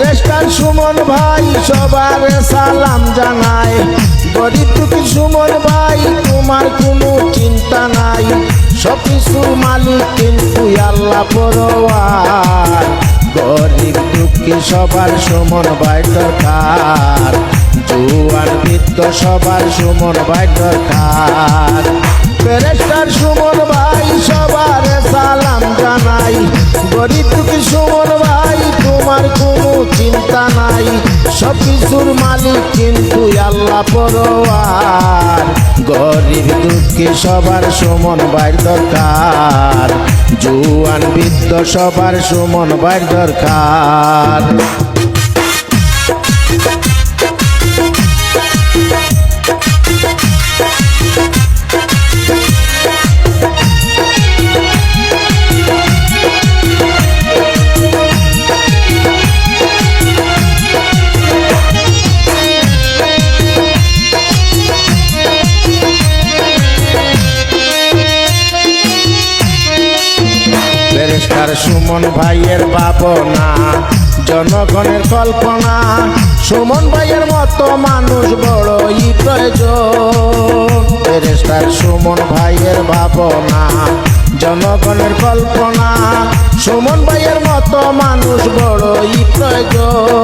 ফেরেস্টার সুমন ভাই, সবার সালাম জানাই। গরিব দুঃখী সুমন ভাই, তোমার কোনো চিন্তা নাই। সব কিছুর মালিক কিন্তু আল্লাহ পরোয়ার। গরিব দুঃখী সবার সুমন ভাই দরকার। জুয়ান বৃদ্ধ সবার সুমন ভাই দরকার। ফেরেস্টার সুমন ভাই, সবার সালাম জানাই। গরিব দুঃখী সুমন চিন্তা নাই, সব কিছুর মালিক কিন্তু আল্লাহ পরোয়ার। গরিব দুঃখে সবার সুমন বাইর দরকার। জুয়ান বৃদ্ধ সবার সুমন বাইর দরকার। ফেরেস্টার সুমন ভাইয়ের ভাবনা, জনগণের কল্পনা। সুমন ভাইয়ের মতো মানুষ বড়ই প্রয়োজন। ফেরেস্টার সুমন ভাইয়ের ভাবনা, জনগণের কল্পনা। সুমন ভাইয়ের মতো মানুষ বড়ই প্রয়োজন।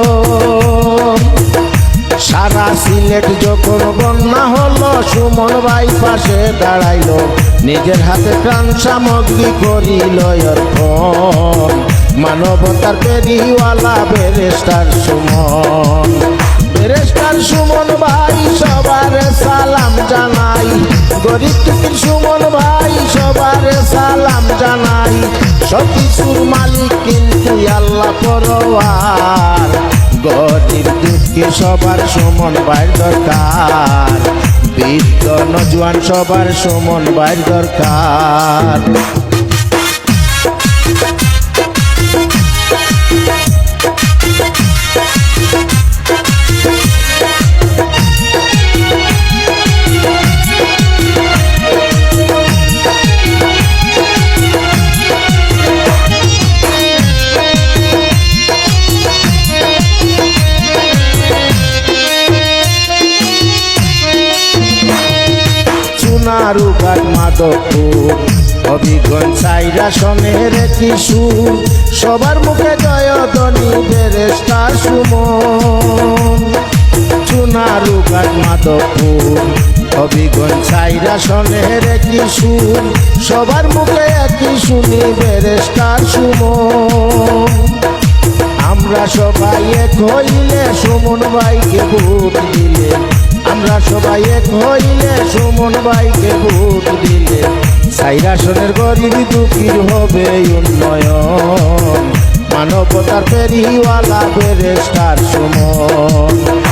সারা সিলেট যখন বন্যা হলো, সুমন ভাই পাশে দাঁড়াইলো। নিজের হাতে ত্রাণ সামগ্রী করিল অর্পণ। মানবতার পেরিওয়ালা বেরেস্টার সুমন। বেরেস্টার সুমন ভাই, সবার সালাম জানাই। গরিব টুকির সুমন ভাই, সবার সালাম জানাই। সব কিছুর মালিক কিন্তু আল্লাহ পরোয়ার। গরিব দুঃখী সবার সমান বাইর দরকার। বৃদ্ধ নজওয়ান সবার সমান বাইর দরকার। সোনারু ঘাট মাধবপুর। অভিগঞ্জ সাইরা সনের কিশু সবার মুখে জয় ধনী বেরেস্টার সুমন। সোনারু ঘাট মাধবপুর। অভিগঞ্জ সাইরা সনের কিশু সবার মুখে একই শুনি বেরেস্টার সুমন। আমরা সবাই হইলে সুমন ভাইকে ভোট দিলে। আমরা সবাই এক হইলে সুমন ভাইকে ভোট দিলে। সাইরাসনের গরিব দুঃখীর হবে উন্নয়ন। মানবতার ফেরিওয়ালা বেরেস্টার সুমন।